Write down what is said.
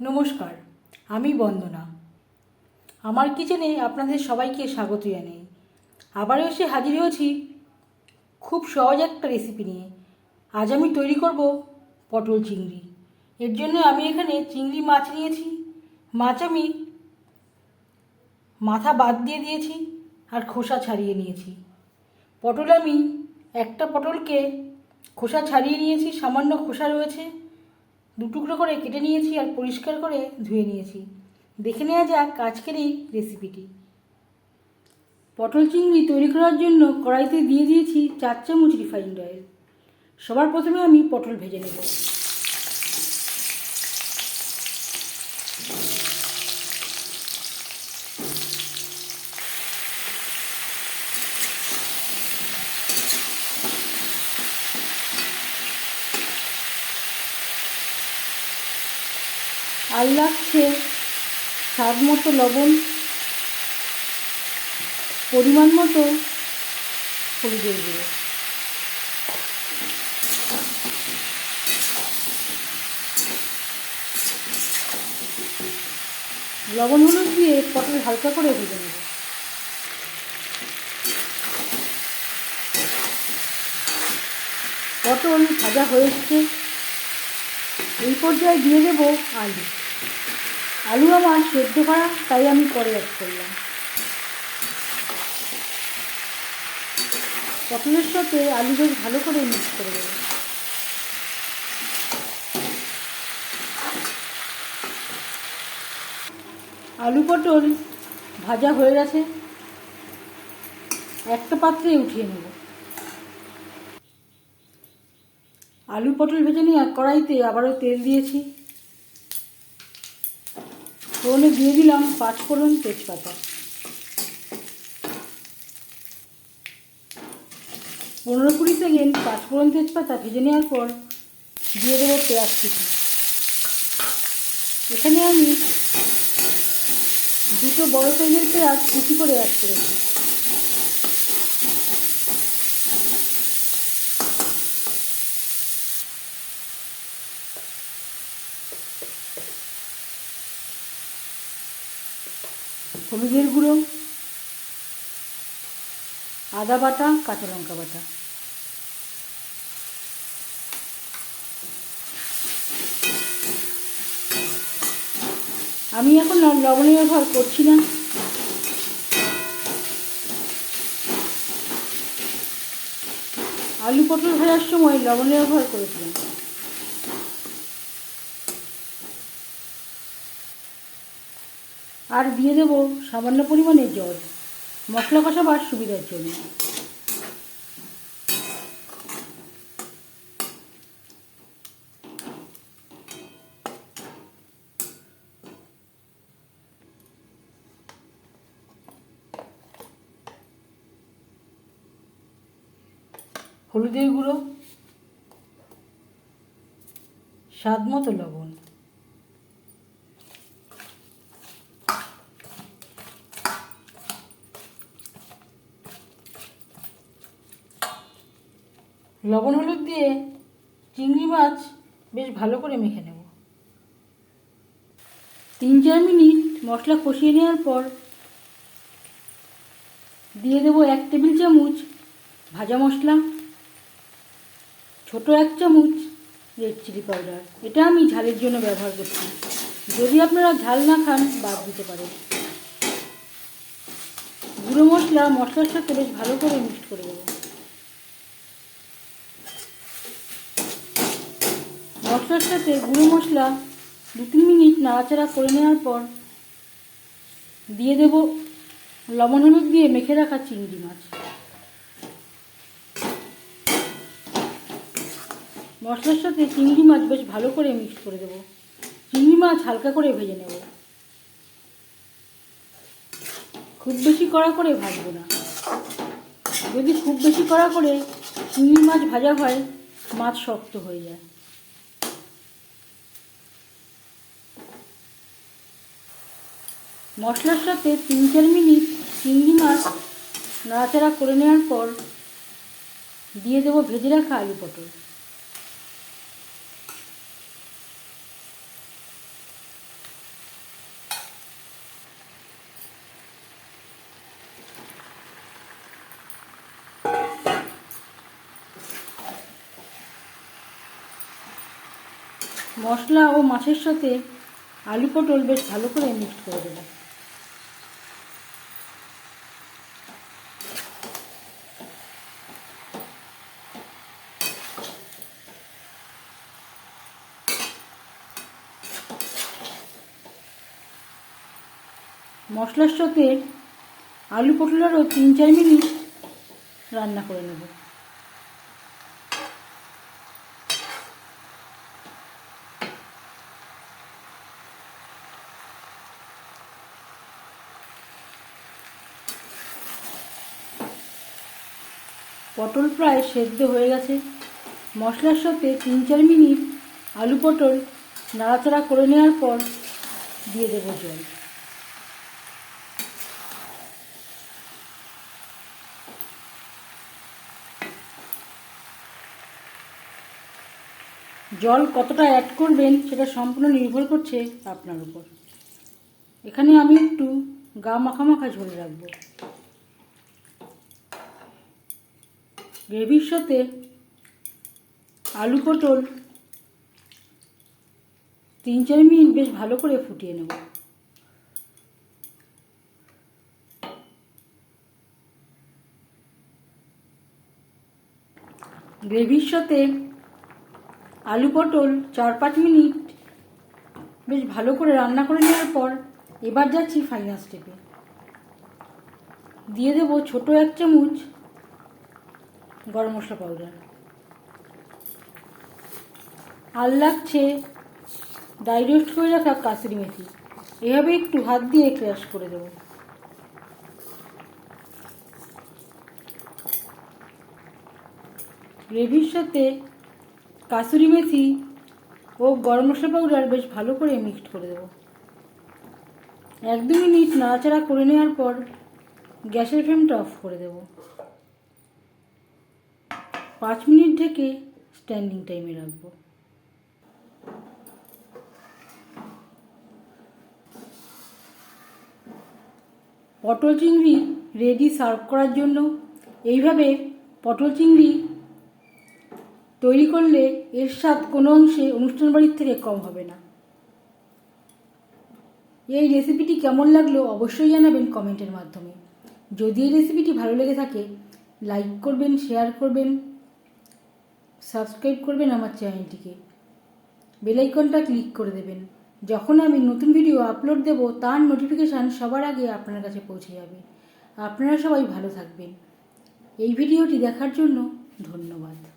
নমস্কার, আমি বন্দনা। আমার কিচেনে আপনাদের সবাইকে স্বাগত জানাই। আবারও এসে হাজির হয়েছি খুব সহজ একটা রেসিপি নিয়ে। আজ আমি তৈরি করব পটল চিংড়ি। এর জন্য আমি এখানে চিংড়ি মাছ নিয়েছি, মাছ আমি মাথা বাদ দিয়ে দিয়েছি আর খোসা ছাড়িয়ে নিয়েছি। পটল আমি একটা পটলকে খোসা ছাড়িয়ে নিয়েছি, সামান্য খোসা রয়েছে। দু টুকরো করে কেটে নিয়েছি আর পরিষ্কার করে ধুয়ে নিয়েছি। দেখে নেওয়া যাক আজকের এই রেসিপিটি পটল চিংড়ি তৈরি করার জন্য কড়াইতে দিয়ে দিয়েছি চার চামচ রিফাইন্ড অয়েল সবার প্রথমে আমি পটল ভেজে নেব। আর লাগছে স্বাদ মতো লবণ, পরিমাণ মতো হলুদের গুঁড়ো লবণ হলুদ দিয়ে পটল হালকা করে ভেজে নেব। পটল ভাজা হয়ে এসছে। এই পর্যায়ে দিয়ে দেবো আলু। আলু আমার সেদ্ধ করা, তাই আমি পরে অ্যাড করলাম। পটলের সাথে আলু বেশ ভালো করে মিক্স করে দেবো আলু পটল ভাজা হয়ে গেছে। একটা পাত্রে উঠিয়ে নেব। আলু পটল ভেজে নিয়ে কড়াইতে আবারও তেল দিয়েছি। ফোড়নে দিয়ে দিলাম পাঁচফোড়ন তেজপাতা। পনেরো কুড়ি সেকেন্ড পাঁচফোড়ন তেজপাতা ভেজে নেওয়ার পর দিয়ে দেবো পেঁয়াজ কুচি। এখানে আমি দুটো বড় সাইজের পেঁয়াজ কুচি করে অ্যাড করেছি। হলুদের গুঁড়ো, আদা বাটা, কাঁচা লঙ্কা বাটা। আমি এখন লবণের ব্যবহার করছি না। আলু পটল ভাজার সময় লবণের ব্যবহার করেছিলাম। আর দিয়ে দেবো সামান্য পরিমাণে জল। মশলা কষাবার সুবিধার জন্য। হলুদের গুঁড়ো, স্বাদ মতো লবণ। লবণ হলুদ দিয়ে চিংড়ি মাছ বেশ ভালো করে মেখে নেব। তিন চার মিনিট মশলা কষিয়ে নেওয়ার পর দিয়ে দেবো এক টেবিল চামচ ভাজা মশলা, ছোট এক চামচ রেড চিলি পাউডার এটা আমি ঝালের জন্য ব্যবহার করছি। যদি আপনারা ঝাল না খান, বাদ দিতে পারেন। গুঁড়ো মশলা মশলার সাথে বেশ ভালো করে মিক্সড করে দেবো। সাথে গুঁড়ো মশলা দু তিন মিনিট নাড়াচাড়া করে নেওয়ার পর দিয়ে দেব লবণ হলুদ দিয়ে মেখে রাখা চিংড়ি মাছ। মশলার সাথে চিংড়ি মাছ বেশ ভালো করে মিক্স করে দেবো। চিংড়ি মাছ হালকা করে ভেজে নেব। খুব বেশি কড়া করে ভাজবো না। যদি খুব বেশি কড়া করে চিংড়ি মাছ ভাজা হয়, মাছ শক্ত হয়ে যায়। মশলার সাথে তিন চার মিনিট চিংড়ি মাছ নাড়াচাড়া করে নেওয়ার পর দিয়ে দেবো ভেজে রাখা আলু পটল। মশলা ও মাছের সাথে আলু পটল বেশ ভালো করে মিক্সড করে দেবো। মশলার সাথে আলু পটল আরও তিন চার মিনিট রান্না করে নেব। পটল প্রায় সেদ্ধ হয়ে গেছে। মশলার সাথে তিন চার মিনিট আলু পটল নাড়াচাড়া করে নেওয়ার পর দিয়ে দেবো জল। জল কতটা অ্যাড করবেন সেটা সম্পূর্ণ নির্ভর করছে আপনার উপর। এখানে আমি একটু গা মাখা ঝোল রাখব। গ্রেভির সাথে আলু পটল তিন চার মিনিট বেশ ভালো করে ফুটিয়ে নেব। গ্রেভির সাথে আলু পটল চার পাঁচ মিনিট। বেশ ভালো করে রান্না করে নেওয়ার পর এবার যাচ্ছি ফাইনাল স্টেপে দিয়ে দেবো ছোটো এক চামচ গরম মশলা পাউডার আর লাগছে ডাইরেক্ট করে রাখা কাসুরি মেথি। এভাবে একটু হাত দিয়ে ক্র্যাশ করে দেবো। গ্রেভির সাথে কাসুরি মেথি ও গরম মশলা পাউডার বেশ ভালো করে মিক্সড করে দেবো। এক দু মিনিট নাড়াচাড়া করে নেওয়ার পর গ্যাসের ফ্লেমটা অফ করে দেব। পাঁচ মিনিট ঢেকে স্ট্যান্ডিং টাইমে রাখব। পটল চিংড়ি রেডি সার্ভ করার জন্য এইভাবে পটল চিংড়ি তৈরি করলে এর স্বাদ কোনো অংশে অনুষ্ঠান বাড়ির থেকে কম হবে না। এই রেসিপিটি কেমন লাগল অবশ্যই জানাবেন কমেন্টের মাধ্যমে। যদি এই রেসিপিটি ভালো লেগে থাকে লাইক করবেন শেয়ার করবেন সাবস্ক্রাইব করবেন আমার চ্যানেলটিকে বেলাইকনটা ক্লিক করে দেবেন। যখন আমি নতুন ভিডিও আপলোড দেব, তার নোটিফিকেশান সবার আগে আপনার কাছে পৌঁছে যাবে। আপনারা সবাই ভালো থাকবেন। এই ভিডিওটি দেখার জন্য ধন্যবাদ।